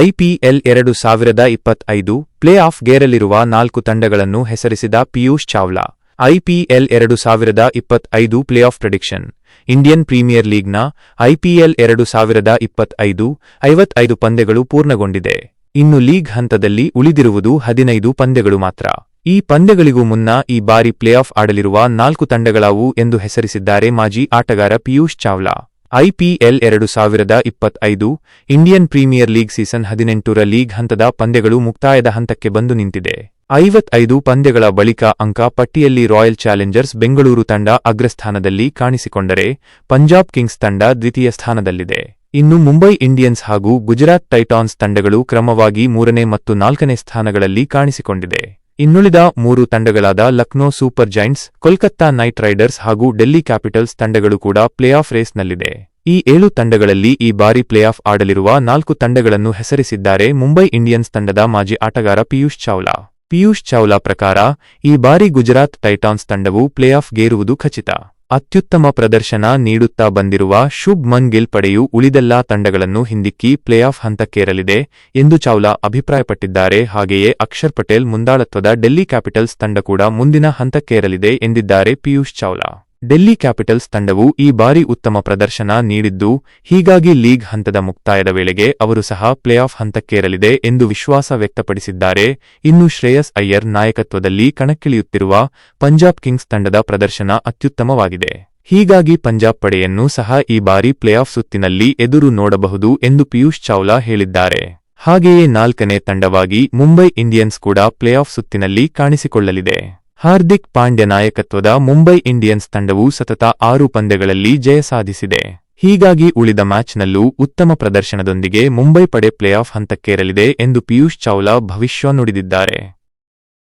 IPL ಎರಡು ಸಾವಿರದ ಇಪ್ಪತ್ತೈದು ಪ್ಲೇ ಆಫ್ ಗೇರಲಿರುವ ನಾಲ್ಕು ತಂಡಗಳನ್ನು ಹೆಸರಿಸಿದ ಪಿಯೂಷ್ ಚಾವ್ಲಾ. ಐಪಿಎಲ್ ಎರಡು ಸಾವಿರದ ಇಪ್ಪತ್ತೈದು play off prediction. Indian Premier ಲೀಗ್ನ IPL ಎರಡು ಸಾವಿರದ ಇಪ್ಪತ್ತೈದು ಐವತ್ತೈದು ಪಂದ್ಯಗಳು ಪೂರ್ಣಗೊಂಡಿದೆ. ಇನ್ನು ಲೀಗ್ ಹಂತದಲ್ಲಿ ಉಳಿದಿರುವುದು ಹದಿನೈದು ಪಂದ್ಯಗಳು ಮಾತ್ರ. ಈ ಪಂದ್ಯಗಳಿಗೂ ಮುನ್ನ ಈ ಬಾರಿ ಪ್ಲೇ ಆಫ್ ಆಡಲಿರುವ ನಾಲ್ಕು ತಂಡಗಳಾವು ಎಂದು ಹೆಸರಿಸಿದ್ದಾರೆ ಮಾಜಿ ಆಟಗಾರ ಪಿಯೂಷ್ ಚಾವ್ಲಾ. ಐಪಿಎಲ್ ಎರಡು ಸಾವಿರದ ಇಪ್ಪತ್ತೈದು ಇಂಡಿಯನ್ ಪ್ರೀಮಿಯರ್ ಲೀಗ್ ಸೀಸನ್ ಹದಿನೆಂಟರ ಲೀಗ್ ಹಂತದ ಪಂದ್ಯಗಳು ಮುಕ್ತಾಯದ ಹಂತಕ್ಕೆ ಬಂದು ನಿಂತಿದೆ. ಐವತ್ತೈದು ಪಂದ್ಯಗಳ ಬಳಿಕ ಅಂಕ ಪಟ್ಟಿಯಲ್ಲಿ ರಾಯಲ್ ಚಾಲೆಂಜರ್ಸ್ ಬೆಂಗಳೂರು ತಂಡ ಅಗ್ರಸ್ಥಾನದಲ್ಲಿ ಕಾಣಿಸಿಕೊಂಡರೆ ಪಂಜಾಬ್ ಕಿಂಗ್ಸ್ ತಂಡ ದ್ವಿತೀಯ ಸ್ಥಾನದಲ್ಲಿದೆ. ಇನ್ನು ಮುಂಬೈ ಇಂಡಿಯನ್ಸ್ ಹಾಗೂ ಗುಜರಾತ್ ಟೈಟಾನ್ಸ್ ತಂಡಗಳು ಕ್ರಮವಾಗಿ ಮೂರನೇ ಮತ್ತು ನಾಲ್ಕನೇ ಸ್ಥಾನಗಳಲ್ಲಿ ಕಾಣಿಸಿಕೊಂಡಿದೆ. ಇನ್ನುಳಿದ ಮೂರು ತಂಡಗಳಾದ Lucknow Super Giants, Kolkata Knight Riders ಹಾಗೂ ಡೆಲ್ಲಿ ಕ್ಯಾಪಿಟಲ್ಸ್ ತಂಡಗಳು ಕೂಡ ಪ್ಲೇಆಫ್ ರೇಸ್ನಲ್ಲಿದೆ. ಈ ಏಳು ತಂಡಗಳಲ್ಲಿ ಈ ಬಾರಿ ಪ್ಲೇ ಆಫ್ ಆಡಲಿರುವ ನಾಲ್ಕು ತಂಡಗಳನ್ನು ಹೆಸರಿಸಿದ್ದಾರೆ ಮುಂಬೈ ಇಂಡಿಯನ್ಸ್ ತಂಡದ ಮಾಜಿ ಆಟಗಾರ ಪಿಯೂಷ್ ಚಾವ್ಲಾ. ಪಿಯೂಷ್ ಚಾವ್ಲಾ ಪ್ರಕಾರ, ಈ ಬಾರಿ ಗುಜರಾತ್ ಟೈಟಾನ್ಸ್ ತಂಡವು ಪ್ಲೇ ಆಫ್ ಗೇರುವುದು ಖಚಿತ. ಅತ್ಯುತ್ತಮ ಪ್ರದರ್ಶನ ನೀಡುತ್ತಾ ಬಂದಿರುವ ಶುಭ್ ಮನ್ ಗಿಲ್ ಪಡೆಯು ಉಳಿದೆಲ್ಲಾ ತಂಡಗಳನ್ನು ಹಿಂದಿಕ್ಕಿ ಪ್ಲೇ ಆಫ್ ಹಂತಕ್ಕೇರಲಿದೆ ಎಂದು ಚಾವ್ಲಾ ಅಭಿಪ್ರಾಯಪಟ್ಟಿದ್ದಾರೆ. ಹಾಗೆಯೇ ಅಕ್ಷರ್ ಪಟೇಲ್ ಮುಂದಾಳತ್ವದ ಡೆಲ್ಲಿ ಕ್ಯಾಪಿಟಲ್ಸ್ ತಂಡ ಕೂಡ ಮುಂದಿನ ಹಂತಕ್ಕೇರಲಿದೆ ಎಂದಿದ್ದಾರೆ ಪಿಯೂಷ್ ಚಾವ್ಲಾ. ಡೆಲ್ಲಿ ಕ್ಯಾಪಿಟಲ್ಸ್ ತಂಡವು ಈ ಬಾರಿ ಉತ್ತಮ ಪ್ರದರ್ಶನ ನೀಡಿದ್ದು, ಹೀಗಾಗಿ ಲೀಗ್ ಹಂತದ ಮುಕ್ತಾಯದ ವೇಳೆಗೆ ಅವರು ಸಹ ಪ್ಲೇ ಆಫ್ ಹಂತಕ್ಕೇರಲಿದೆ ಎಂದು ವಿಶ್ವಾಸ ವ್ಯಕ್ತಪಡಿಸಿದ್ದಾರೆ. ಇನ್ನು ಶ್ರೇಯಸ್ ಅಯ್ಯರ್ ನಾಯಕತ್ವದಲ್ಲಿ ಕಣಕ್ಕಿಳಿಯುತ್ತಿರುವ ಪಂಜಾಬ್ ಕಿಂಗ್ಸ್ ತಂಡದ ಪ್ರದರ್ಶನ ಅತ್ಯುತ್ತಮವಾಗಿದೆ. ಹೀಗಾಗಿ ಪಂಜಾಬ್ ಪಡೆಯನ್ನು ಸಹ ಈ ಬಾರಿ ಪ್ಲೇ ಆಫ್ ಸುತ್ತಿನಲ್ಲಿ ಎದುರು ನೋಡಬಹುದು ಎಂದು ಪಿಯೂಷ್ ಚಾವ್ಲಾ ಹೇಳಿದ್ದಾರೆ. ಹಾಗೆಯೇ ನಾಲ್ಕನೇ ತಂಡವಾಗಿ ಮುಂಬೈ ಇಂಡಿಯನ್ಸ್ ಕೂಡ ಪ್ಲೇ ಆಫ್ ಸುತ್ತಿನಲ್ಲಿ ಕಾಣಿಸಿಕೊಳ್ಳಲಿದೆ. ಹಾರ್ದಿಕ್ ಪಾಂಡ್ಯ ನಾಯಕತ್ವದ ಮುಂಬೈ ಇಂಡಿಯನ್ಸ್ ತಂಡವು ಸತತ ಆರು ಪಂದ್ಯಗಳಲ್ಲಿ ಜಯ ಸಾಧಿಸಿದೆ. ಹೀಗಾಗಿ ಉಳಿದ ಮ್ಯಾಚ್ನಲ್ಲೂ ಉತ್ತಮ ಪ್ರದರ್ಶನದೊಂದಿಗೆ ಮುಂಬೈ ಪಡೆ ಪ್ಲೇಆಫ್ ಹಂತಕ್ಕೇರಲಿದೆ ಎಂದು ಪಿಯೂಷ್ ಚಾವ್ಲಾ ಭವಿಷ್ಯ ನುಡಿದಿದ್ದಾರೆ.